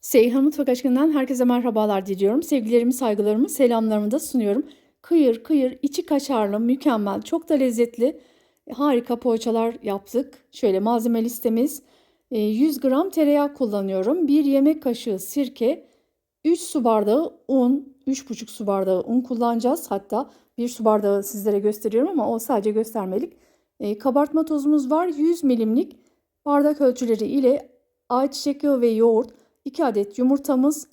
Seyhan Mutfak Aşkı'ndan herkese merhabalar diliyorum. Sevgilerimi, saygılarımı, selamlarımı da sunuyorum. Kıyır kıyır, içi kaşarlı, mükemmel, çok da lezzetli, harika poğaçalar yaptık. Şöyle malzeme listemiz. e, 100 gram tereyağı kullanıyorum. 1 yemek kaşığı sirke, 3 su bardağı un, 3,5 su bardağı un kullanacağız. Hatta 1 su bardağı sizlere gösteriyorum ama o sadece göstermelik. E, kabartma tozumuz var. 100 milimlik bardak ölçüleri ile ayçiçek yağı ve yoğurt, 2 adet yumurtamız,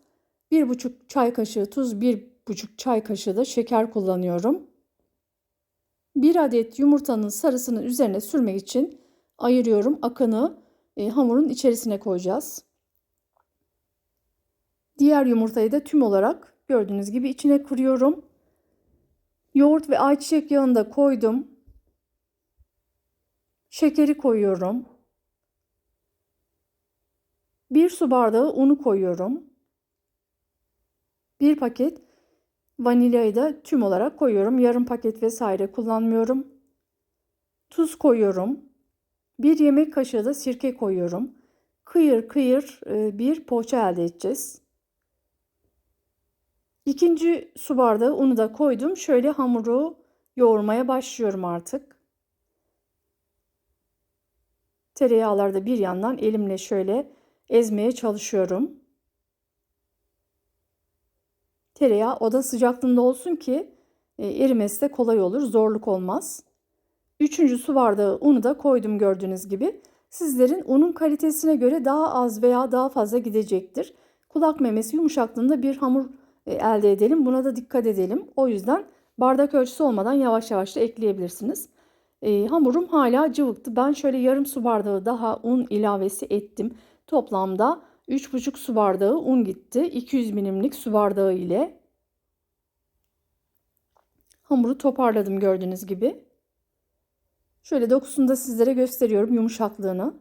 1,5 çay kaşığı tuz, 1,5 çay kaşığı da şeker kullanıyorum. 1 adet yumurtanın sarısını üzerine sürmek için ayırıyorum. Akını e, hamurun içerisine koyacağız. Diğer yumurtayı da tüm olarak gördüğünüz gibi içine kırıyorum. Yoğurt ve ayçiçek yağını da koydum. Şekeri koyuyorum. 1 su bardağı unu koyuyorum. 1 paket vanilyayı da tüm olarak koyuyorum. Yarım paket vesaire kullanmıyorum. Tuz koyuyorum. 1 yemek kaşığı da sirke koyuyorum. Kıyır kıyır e, bir poğaça elde edeceğiz. İkinci su bardağı unu da koydum. Şöyle hamuru yoğurmaya başlıyorum artık. Tereyağları da bir yandan elimle şöyle ezmeye çalışıyorum. Tereyağı oda sıcaklığında olsun ki e, erimesi de kolay olur, zorluk olmaz. Üçüncü su bardağı unu da koydum gördüğünüz gibi. Sizlerin unun kalitesine göre daha az veya daha fazla gidecektir. Kulak memesi yumuşaklığında bir hamur e, elde edelim. Buna da dikkat edelim. O yüzden bardak ölçüsü olmadan yavaş yavaş da ekleyebilirsiniz. E, hamurum hala cıvıktı. Ben şöyle yarım su bardağı daha un ilavesi ettim. Toplamda 3,5 su bardağı un gitti. 200 milimlik su bardağı ile. Hamuru toparladım gördüğünüz gibi. Şöyle dokusunu da sizlere gösteriyorum yumuşaklığını.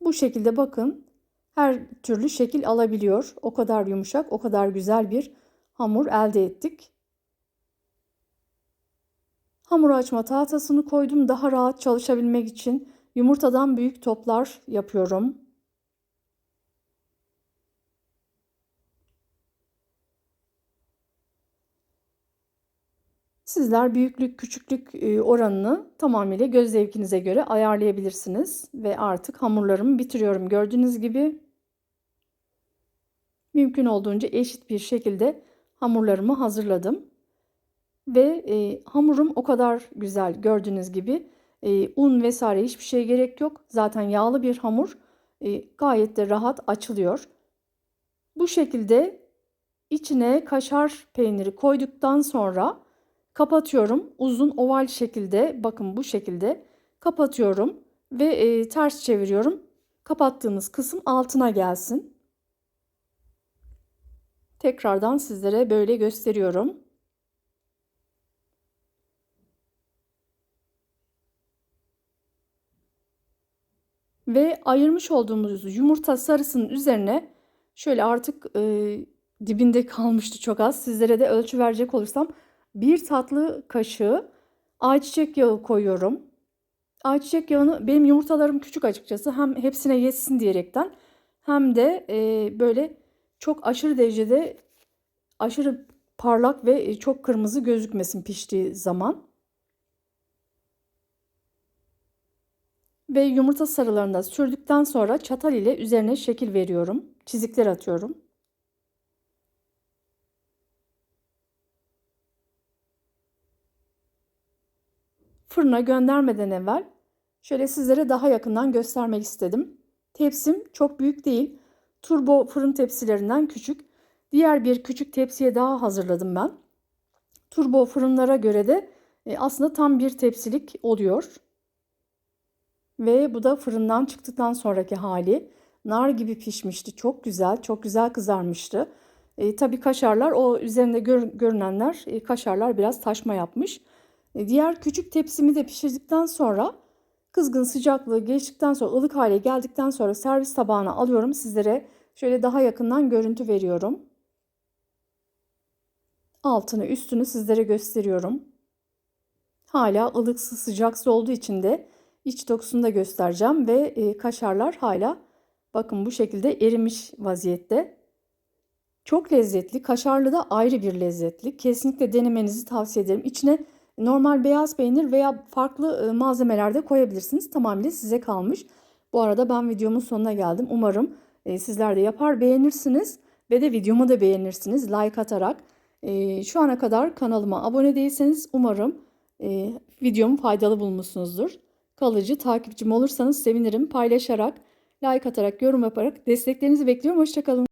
Bu şekilde bakın her türlü şekil alabiliyor. O kadar yumuşak, o kadar güzel bir hamur elde ettik. Hamur açma tahtasını koydum daha rahat çalışabilmek için. Yumurtadan büyük toplar yapıyorum. Sizler büyüklük küçüklük e, oranını tamamıyla göz zevkinize göre ayarlayabilirsiniz. Ve artık hamurlarımı bitiriyorum. Gördüğünüz gibi mümkün olduğunca eşit bir şekilde hamurlarımı hazırladım. Ve e, hamurum o kadar güzel gördüğünüz gibi e, un vesaire hiçbir şey gerek yok. Zaten yağlı bir hamur e, gayet de rahat açılıyor. Bu şekilde içine kaşar peyniri koyduktan sonra kapatıyorum. Uzun oval şekilde bakın bu şekilde kapatıyorum ve e, ters çeviriyorum. Kapattığımız kısım altına gelsin. Tekrardan sizlere böyle gösteriyorum. Ve ayırmış olduğumuz yumurta sarısının üzerine şöyle artık e, dibinde kalmıştı çok az. Sizlere de ölçü verecek olursam bir tatlı kaşığı ayçiçek yağı koyuyorum. Ayçiçek yağını benim yumurtalarım küçük açıkçası hem hepsine yetsin diyerekten hem de e, böyle çok aşırı derecede aşırı parlak ve çok kırmızı gözükmesin piştiği zaman. Ve yumurta sarılarını sürdükten sonra çatal ile üzerine şekil veriyorum. Çizikler atıyorum. Fırına göndermeden evvel şöyle sizlere daha yakından göstermek istedim. Tepsim çok büyük değil. Turbo fırın tepsilerinden küçük. Diğer bir küçük tepsiye daha hazırladım ben. Turbo fırınlara göre de e, aslında tam bir tepsilik oluyor. Ve bu da fırından çıktıktan sonraki hali. Nar gibi pişmişti. Çok güzel, çok güzel kızarmıştı. E, tabii kaşarlar, o üzerinde gör, görünenler, e, kaşarlar biraz taşma yapmış. E, diğer küçük tepsimi de pişirdikten sonra kızgın sıcaklığı geçtikten sonra, ılık hale geldikten sonra servis tabağına alıyorum. Sizlere şöyle daha yakından görüntü veriyorum. Altını, üstünü sizlere gösteriyorum. Hala ılıksı sıcaksı olduğu için de İç dokusunu da göstereceğim ve e, kaşarlar hala Bakın bu şekilde erimiş vaziyette. Çok lezzetli. Kaşarlı da ayrı bir lezzetli. Kesinlikle denemenizi tavsiye ederim. İçine normal beyaz peynir veya farklı e, malzemeler de koyabilirsiniz. Tamamıyla size kalmış. Bu arada ben videomun sonuna geldim. Umarım e, sizler de yapar beğenirsiniz ve de videomu da beğenirsiniz like atarak. Şu ana kadar kanalıma abone değilseniz umarım videomu faydalı bulmuşsunuzdur. Kalıcı takipçim olursanız sevinirim. Paylaşarak, like atarak, yorum yaparak desteklerinizi bekliyorum. Hoşçakalın.